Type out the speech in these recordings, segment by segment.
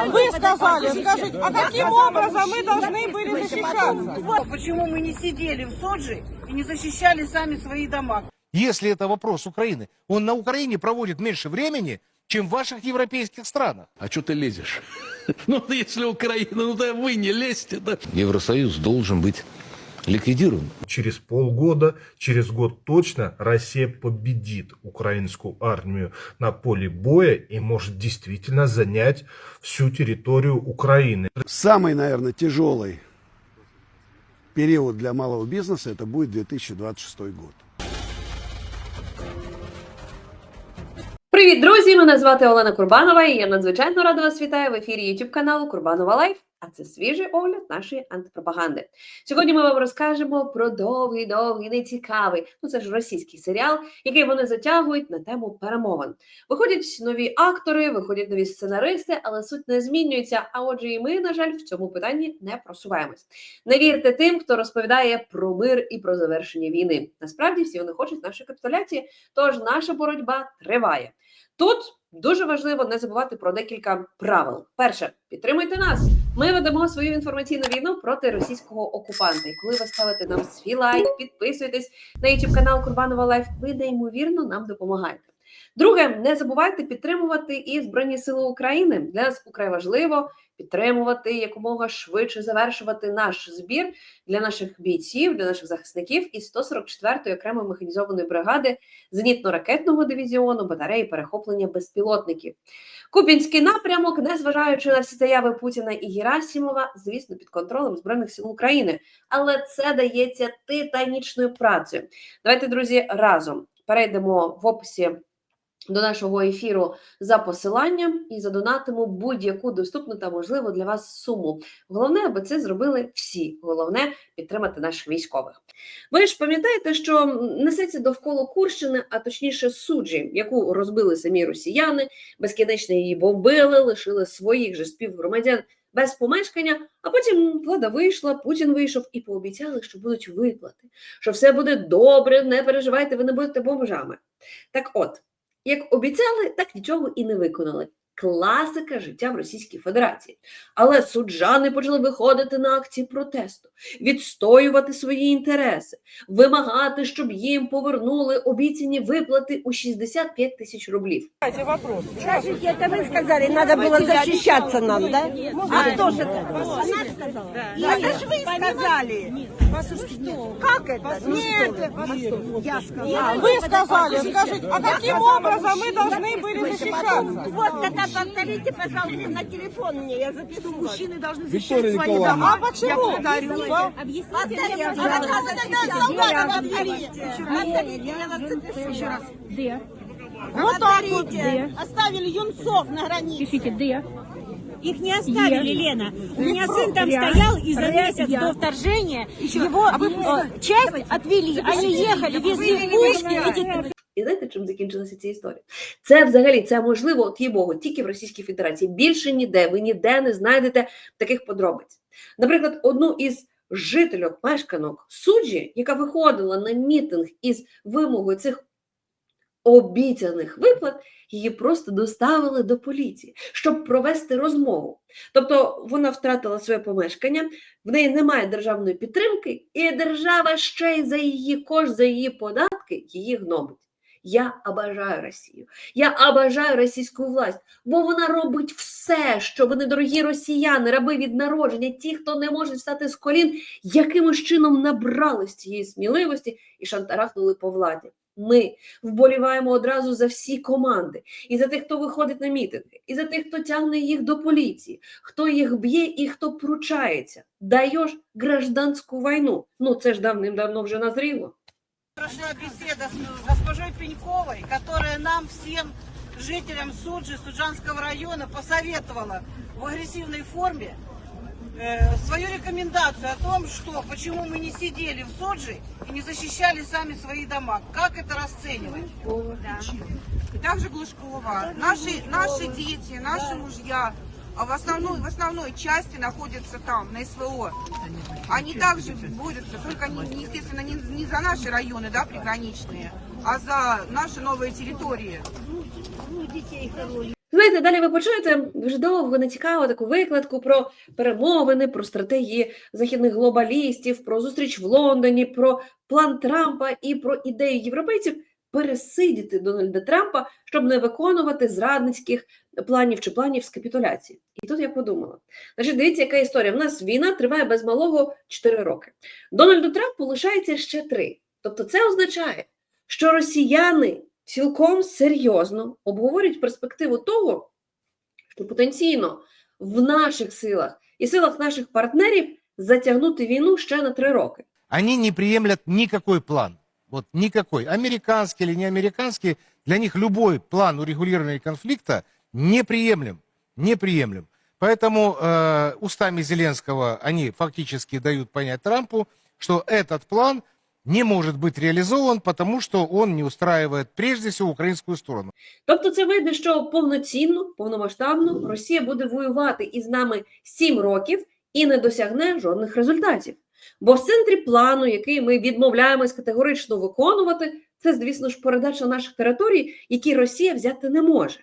Вы сказали, скажите, а каким образом мы должны были защищаться? Почему мы не сидели в Соджи и не защищали сами свои дома? Если это вопрос Украины, он на Украине проводит меньше времени, чем в ваших европейских странах. А что ты лезешь? Ну, если Украина, ну да вы не лезьте, да. Евросоюз должен быть ликвидирован. Через полгода, через год точно Россия победит украинскую армию на поле боя и может действительно занять всю территорию Украины. Самый, наверное, тяжелый период для малого бизнеса это будет 2026 год. Привіт, друзі! Мене звати Олена Курбанова, і я надзвичайно рада вас вітаю в ефірі YouTube каналу Курбанова Лайф. А це свіжий огляд нашої антипропаганди. Сьогодні ми вам розкажемо про довгий, довгий, нецікавий. Ну це ж російський серіал, який вони затягують на тему перемовин. Виходять нові актори, виходять нові сценаристи, але суть не змінюється. А отже, і ми, на жаль, в цьому питанні не просуваємось. Не вірте тим, хто розповідає про мир і про завершення війни. Насправді всі вони хочуть нашої капітуляції, тож наша боротьба триває. Тут дуже важливо не забувати про декілька правил. Перше, підтримуйте нас. Ми ведемо свою інформаційну війну проти російського окупанта. І коли ви ставите нам свій лайк, підписуєтесь на YouTube канал Курбанова Лайф, ви неймовірно нам допомагаєте. Друге, не забувайте підтримувати і Збройні Сили України. Для нас украй важливо підтримувати якомога швидше завершувати наш збір для наших бійців, для наших захисників із 144-ї окремої механізованої бригади зенітно-ракетного дивізіону батареї перехоплення безпілотників. Купінський напрямок, незважаючи на всі заяви Путіна і Герасімова, звісно, під контролем збройних сил України, але це дається титанічною працею. Давайте, друзі, разом перейдемо в описі до нашого ефіру за посиланням і задонатимо будь-яку доступну та можливу для вас суму. Головне, аби це зробили всі. Головне підтримати наших військових. Ви ж пам'ятаєте, що несеться довкола Курщини, а точніше суджі, яку розбили самі росіяни, безкінечно її бомбили, лишили своїх же співгромадян без помешкання. А потім влада вийшла, Путін вийшов і пообіцяли, що будуть виплати, що все буде добре, не переживайте, ви не будете бомжами. Так от. Як обіцяли, так нічого і не виконали Класика життя в Російській Федерації. Але суджани почали виходити на акції протесту, відстоювати свої інтереси, вимагати, щоб їм повернули обіцяні виплати у 65 тисяч рублів. Кстати, вопрос. Скажите, это вы сказали, надо было защищаться нам, да? А кто же это? Она сказала? Это же вы сказали. Как это? Нет, я сказала. Вы сказали, скажите, а каким образом мы должны были защищаться? Вот тогда Повторите, пожалуйста, на телефон мне, я запишу. Мужчины должны защищать свои дома. А почему? Вас запишу еще раз. Вот так вот. Оставили юнцов на границе. Пишите «Д». Их не оставили, Лена. У меня сын там стоял, и за месяц до вторжения его э, часть отвели. Они ехали, везли пушки. І знаєте, чим закінчилася ця історія? Це взагалі це можливо, от їй Богу, тільки в Російській Федерації. Більше ніде. Ви ніде не знайдете таких подробиць. Наприклад, одну із жительок, мешканок суджі, яка виходила на мітинг із вимогою цих обіцяних виплат, її просто доставили до поліції, щоб провести розмову. Тобто вона втратила своє помешкання, в неї немає державної підтримки, і держава ще й за її кошт, за її податки її гнобить. Я обожаю Росію. Я обожаю російську власть, бо вона робить все, щоб недорогі росіяни, раби від народження, ті, хто не може встати з колін, якимось чином набрались цієї сміливості і шантарахнули по владі. Ми вболіваємо одразу за всі команди, і за тих, хто виходить на мітинги, і за тих, хто тягне їх до поліції, хто їх б'є і хто пручається. Даєш гражданську війну. Ну це ж давним-давно вже назріло. Прошла беседа с госпожой Пеньковой, которая нам всем жителям Суджи, Суджанского района посоветовала в агрессивной форме э, свою рекомендацию о том, что почему мы не сидели в Суджи и не защищали сами свои дома. Как это расценивать? Также Глушкова. Наши, наши дети, наши мужья а в основной, в основной части находятся там, на СВО. Они также борются, только, не, не, естественно, не, не за наши районы, да, приграничные, а за наши новые территории. Знаєте, далі ви почуєте дуже довго, нецікаво таку викладку про перемовини, про стратегії західних глобалістів, про зустріч в Лондоні, про план Трампа і про ідею європейців пересидіти Дональда Трампа, щоб не виконувати зрадницьких планів чи планів з капітуляції. І тут я подумала: значить, дивіться, яка історія. В нас війна триває без малого 4 роки. Дональду Трампу лишається ще 3. Тобто, це означає, що росіяни цілком серйозно обговорюють перспективу того, що потенційно в наших силах і силах наших партнерів затягнути війну ще на 3 роки. Они не приемлят никакой план. Вот никакой. Американский или не американский, для них любой план урегулирования конфликта неприемлем. Неприемлем. Поэтому э, устами Зеленского они фактически дают понять Трампу, что этот план не может быть реализован, потому что он не устраивает прежде всего украинскую сторону. Тобто це вийде, що повноцінно, повномасштабно Росія буде воювати із нами 7 років і не досягне жодних результатів. Бо в центрі плану, який ми відмовляємось категорично виконувати, це, звісно ж, передача наших територій, які Росія взяти не може.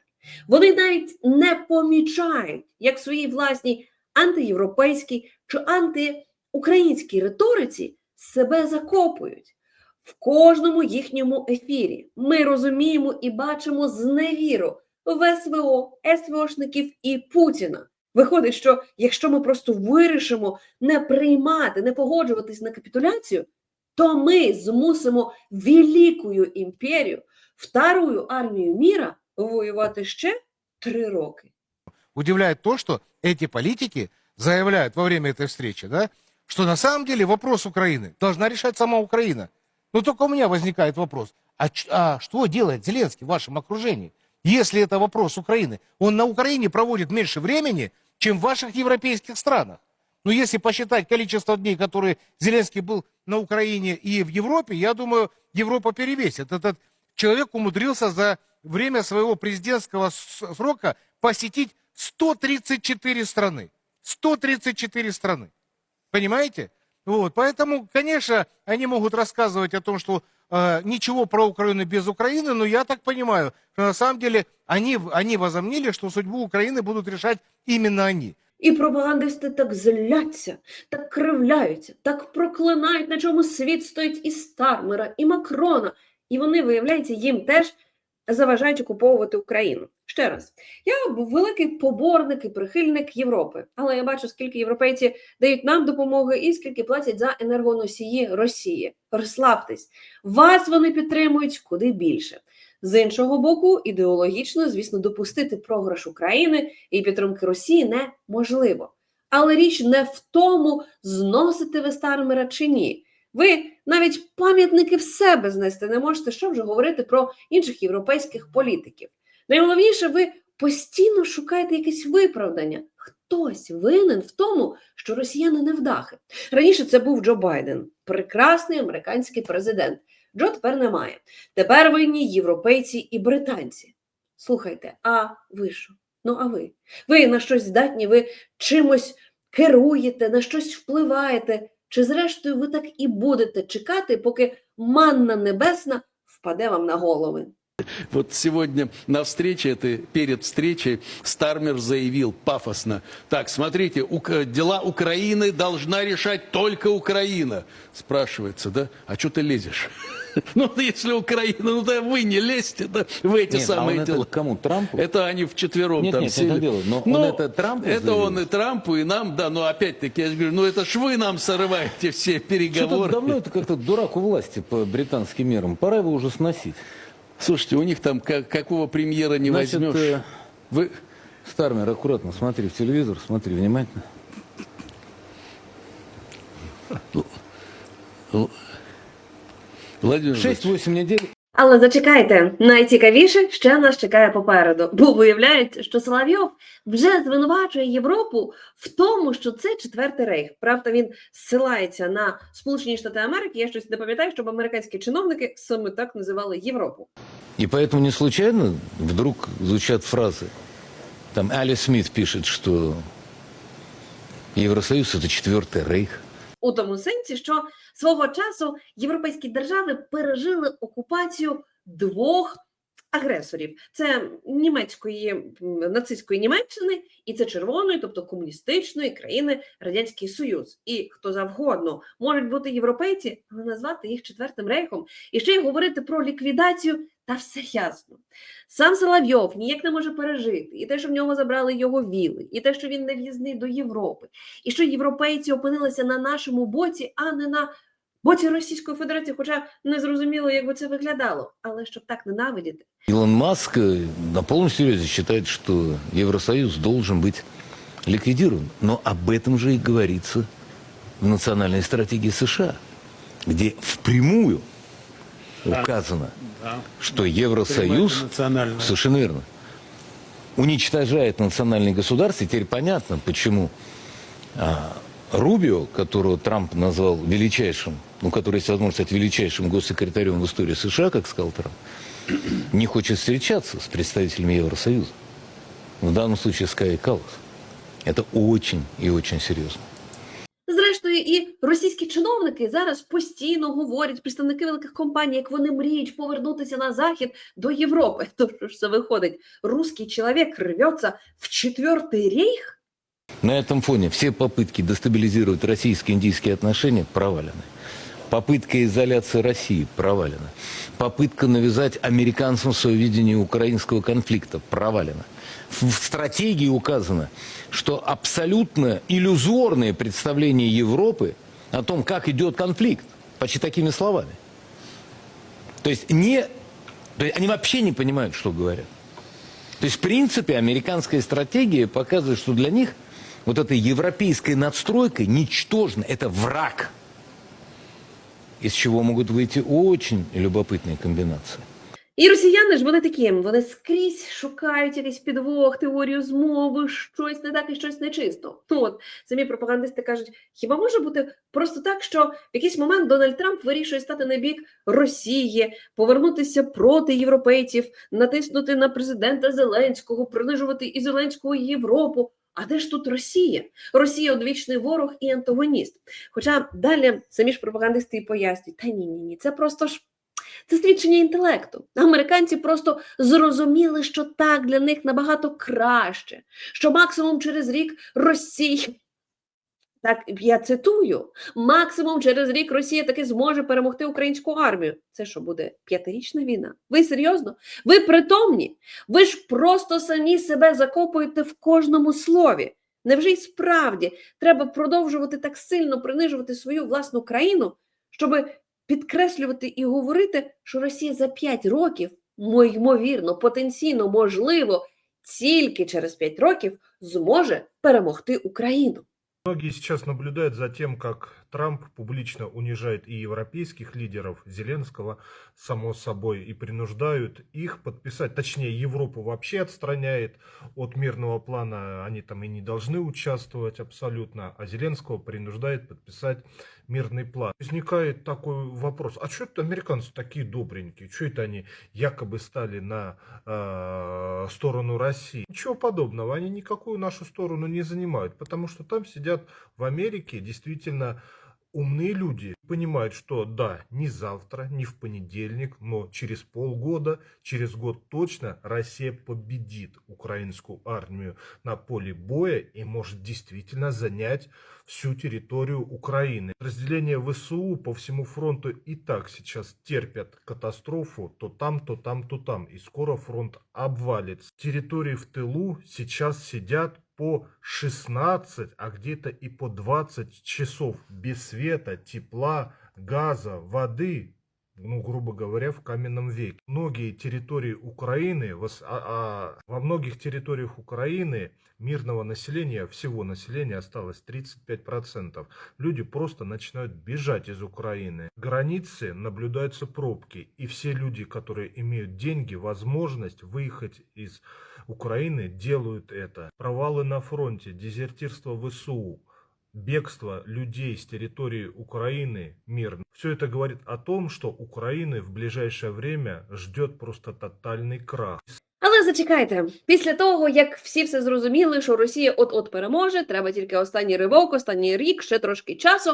Вони навіть не помічають, як своїй власній антиєвропейській чи антиукраїнській риториці себе закопують. В кожному їхньому ефірі ми розуміємо і бачимо зневіру в СВО, СВОшників і Путіна. Виходить, що якщо ми просто вирішимо не приймати, не погоджуватись на капітуляцію, то ми змусимо великою імперію, вторую армію міра воювати ще три роки. Удивляет то, что эти политики заявляют во время этой встречи, да, что на самом деле вопрос Украины должна решать сама Украина. Но только у меня возникает вопрос, а, ч- а что делает Зеленский в вашем окружении? Если это вопрос Украины, он на Украине проводит меньше времени, чем в ваших европейских странах. Но если посчитать количество дней, которые Зеленский был на Украине и в Европе, я думаю, Европа перевесит. Этот человек умудрился за время своего президентского срока посетить 134 страны. 134 страны. Понимаете? Вот, поэтому, конечно, они могут рассказывать о том, что э, ничего про Украину без Украины, но я так понимаю, что на самом деле они, в- они возомнили, что судьбу Украины будут решать именно они. І пропагандисти так зляться, так кривляються, так проклинають, на чому світ стоїть і Стармера, і Макрона. І вони, виявляється, їм теж заважають окуповувати Україну. Ще раз, я великий поборник і прихильник Європи, але я бачу, скільки європейці дають нам допомоги і скільки платять за енергоносії Росії. Розслабтесь, вас вони підтримують куди більше. З іншого боку, ідеологічно, звісно, допустити програш України і підтримки Росії неможливо. Але річ не в тому, зносити ви Стармера чи ні. Ви навіть пам'ятники в себе знести не можете, що вже говорити про інших європейських політиків. Найголовніше, ви постійно шукаєте якесь виправдання. Хтось винен в тому, що росіяни невдахи. Раніше це був Джо Байден, прекрасний американський президент. Джо тепер немає. Тепер винні європейці і британці. Слухайте, а ви що? Ну, а ви? Ви на щось здатні, ви чимось керуєте, на щось впливаєте, чи зрештою ви так і будете чекати, поки манна небесна впаде вам на голови? Вот сегодня на встрече, этой, перед встречей, Стармер заявил пафосно, так, смотрите, ук- дела Украины должна решать только Украина. Спрашивается, да, а что ты лезешь? Ну, если Украина, ну да вы не лезьте да, в эти Нет, а самые он это дела. кому? Трампу? Это они вчетвером Нет, там нет, сели. это дело, но Ну, он это Трампу Это заявил? он и Трампу, и нам, да, но опять-таки, я же говорю, ну это ж вы нам срываете все Что-то переговоры. давно это как-то дурак у власти по британским мерам. Пора его уже сносить. Слушайте, у них там как- какого премьера не Значит, возьмешь. э, Вы, Стармер, аккуратно смотри в телевизор, смотри внимательно. 6-8 недель Але зачекайте, найцікавіше ще нас чекає попереду, бо виявляється, що Соловйов вже звинувачує Європу в тому, що це четвертий рейх. Правда, він зсилається на Сполучені Штати Америки. Я щось не пам'ятаю, щоб американські чиновники саме так називали Європу. И поэтому не случайно вдруг звучат фразы. Там Али Смит пишет, что Евросоюз это четвертый рейх. У тому сенсі, що свого часу європейські держави пережили окупацію двох агресорів: це німецької нацистської Німеччини, і це червоної, тобто комуністичної країни Радянський Союз. І хто завгодно можуть бути європейці, але назвати їх четвертим рейхом і ще й говорити про ліквідацію. Та все ясно. Сам Соловйов ніяк не може пережити, і те, що в нього забрали його віли, і те, що він не в'їзний до Європи, і що європейці опинилися на нашому боці, а не на боці Російської Федерації, хоча не зрозуміло, як би це виглядало. Але щоб так ненавидіти, Илон Маск э, на полном серьезе считает, что Евросоюз должен быть ликвидирован. Но об этом же и говорится в национальной стратегии США, где впрямую указано, что Евросоюз, совершенно верно, уничтожает национальные государства. И теперь понятно, почему а, Рубио, которого Трамп назвал величайшим, ну, который есть возможность стать величайшим госсекретарем в истории США, как сказал Трамп, не хочет встречаться с представителями Евросоюза. В данном случае с Каей Каллас. Это очень и очень серьезно. Зрештою, і російські чиновники зараз постійно говорять представники великих компаній, як вони мріють повернутися на захід до Європи. То що ж це виходить? Русський чоловік рветься в четвертий рейх? На этом фоне все попытки дестабилизировать российско-индийские отношения провалены. Попытка изоляции России провалена. Попытка навязать американцам свое видение украинского конфликта провалена. В стратегии указано, что абсолютно иллюзорное представление Европы о том, как идет конфликт, почти такими словами. То есть не, то есть они вообще не понимают, что говорят. То есть, в принципе, американская стратегия показывает, что для них вот эта европейская надстройка ничтожна, это враг, из чего могут выйти очень любопытные комбинации. І росіяни ж вони такі, вони скрізь шукають якийсь підвох, теорію змови, щось не так і щось нечисто. Ну от самі пропагандисти кажуть, хіба може бути просто так, що в якийсь момент Дональд Трамп вирішує стати на бік Росії, повернутися проти європейців, натиснути на президента Зеленського, принижувати і Зеленського і Європу. А де ж тут Росія? Росія одвічний ворог і антагоніст. Хоча далі самі ж пропагандисти і пояснюють, та ні, ні, ні, це просто ж це свідчення інтелекту. Американці просто зрозуміли, що так для них набагато краще, що максимум через рік Росія. Так, я цитую: максимум через рік Росія таки зможе перемогти українську армію. Це що буде п'ятирічна війна? Ви серйозно? Ви притомні? Ви ж просто самі себе закопуєте в кожному слові. Невже й справді треба продовжувати так сильно принижувати свою власну країну, щоб підкреслювати і говорити, що Росія за 5 років, ймовірно, потенційно, можливо, тільки через 5 років зможе перемогти Україну. Многие сейчас наблюдают за тем, как Трамп публично унижает и европейских лидеров, Зеленского, само собой, и принуждают их подписать, точнее, Европу вообще отстраняет от мирного плана, они там и не должны участвовать абсолютно, а Зеленского принуждает подписать мирный план. Возникает такой вопрос, а что это американцы такие добренькие, что это они якобы стали на э, сторону России? Ничего подобного, они никакую нашу сторону не занимают, потому что там сидят в Америке действительно умные люди понимают, что да, не завтра, не в понедельник, но через полгода, через год точно Россия победит украинскую армию на поле боя и может действительно занять всю территорию Украины. Разделение ВСУ по всему фронту и так сейчас терпят катастрофу то там, то там, то там. И скоро фронт обвалится. Территории в тылу сейчас сидят по 16, а где-то и по 20 часов без света, тепла, газа, воды, ну, грубо говоря, в каменном веке. Многие территории Украины, а- а во многих территориях Украины мирного населения, всего населения осталось 35%. Люди просто начинают бежать из Украины. Границы наблюдаются пробки, и все люди, которые имеют деньги, возможность выехать из Украины, делают это. Провалы на фронте, дезертирство ВСУ, бегство людей с территории Украины мирно. Все это говорит о том, что Украины в ближайшее время ждет просто тотальный крах. Але зачекайте, після того, як всі все зрозуміли, що Росія от-от переможе, треба тільки останній ривок, останній рік, ще трошки часу.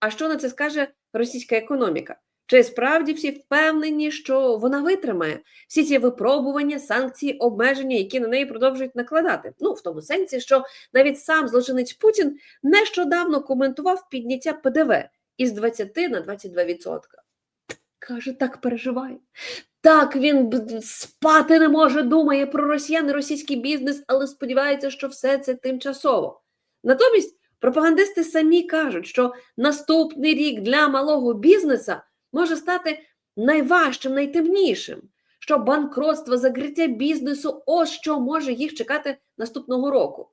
А що на це скаже російська економіка? Чи справді всі впевнені, що вона витримає всі ці випробування, санкції, обмеження, які на неї продовжують накладати? Ну в тому сенсі, що навіть сам злочинець Путін нещодавно коментував підняття ПДВ із 20 на 22%. Каже, так переживає. Так, він спати не може, думає про росіян і російський бізнес, але сподівається, що все це тимчасово. Натомість пропагандисти самі кажуть, що наступний рік для малого бізнеса може стати найважчим, найтемнішим. Що банкротство, закриття бізнесу ось що може їх чекати наступного року.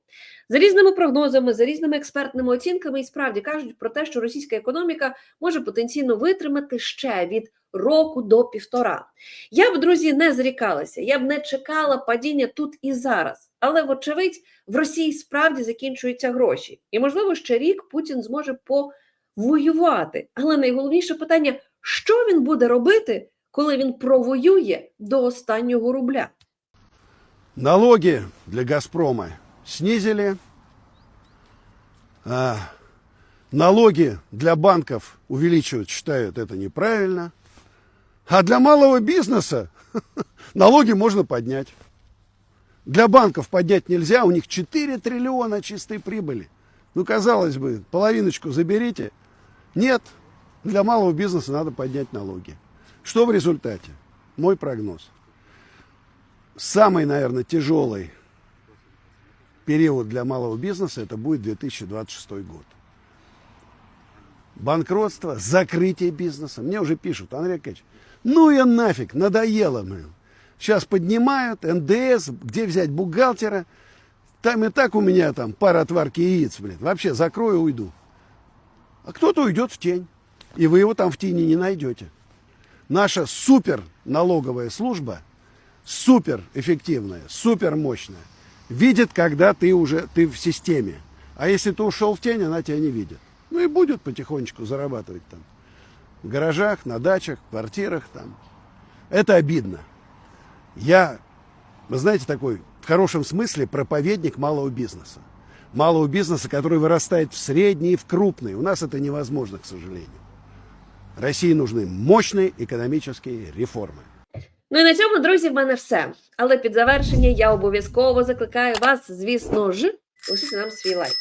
За різними прогнозами, за різними експертними оцінками, і справді кажуть про те, що російська економіка може потенційно витримати ще від року до півтора. Я б, друзі, не зрікалася, я б не чекала падіння тут і зараз. Але, вочевидь, в Росії справді закінчуються гроші. І, можливо, ще рік Путін зможе повоювати. Але найголовніше питання: що він буде робити, коли він провоює до останнього рубля? Налоги для «Газпрома» снизили. А, налоги для банков увеличивать, считают это неправильно. А для малого бизнеса налоги можно поднять. Для банков поднять нельзя, у них 4 триллиона чистой прибыли. Ну, казалось бы, половиночку заберите. Нет, для малого бизнеса надо поднять налоги. Что в результате? Мой прогноз. Самый, наверное, тяжелый период для малого бизнеса это будет 2026 год. Банкротство, закрытие бизнеса. Мне уже пишут, Андрей Аркадьевич, ну и нафиг, надоело мне. Сейчас поднимают, НДС, где взять бухгалтера. Там и так у меня там пара отварки яиц, блин. Вообще закрою, уйду. А кто-то уйдет в тень. И вы его там в тени не найдете. Наша супер налоговая служба, супер эффективная, супер мощная, видит, когда ты уже ты в системе. А если ты ушел в тень, она тебя не видит. Ну и будет потихонечку зарабатывать там. В гаражах, на дачах, квартирах там. Это обидно. Я, вы знаете, такой в хорошем смысле проповедник малого бизнеса. Малого бизнеса, который вырастает в средний и в крупный. У нас это невозможно, к сожалению. России нужны мощные экономические реформы. Ну і на цьому, друзі, в мене все. Але під завершення я обов'язково закликаю вас, звісно ж, лишити нам свій лайк.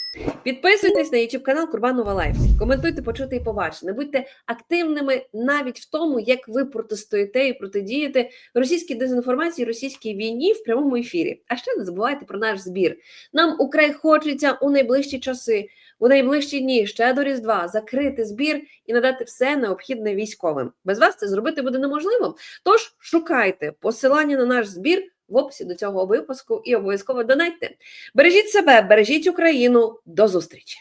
Підписуйтесь на YouTube канал Курбанова Лайф. Коментуйте, почути і побачити. Будьте активними навіть в тому, як ви протистоїте і протидієте російській дезінформації, російській війні в прямому ефірі. А ще не забувайте про наш збір. Нам украй хочеться у найближчі часи, у найближчі дні, ще до Різдва, закрити збір і надати все необхідне військовим. Без вас це зробити буде неможливо. Тож шукайте посилання на наш збір в описі до цього випуску і обов'язково донайте. Бережіть себе, бережіть Україну. До зустрічі!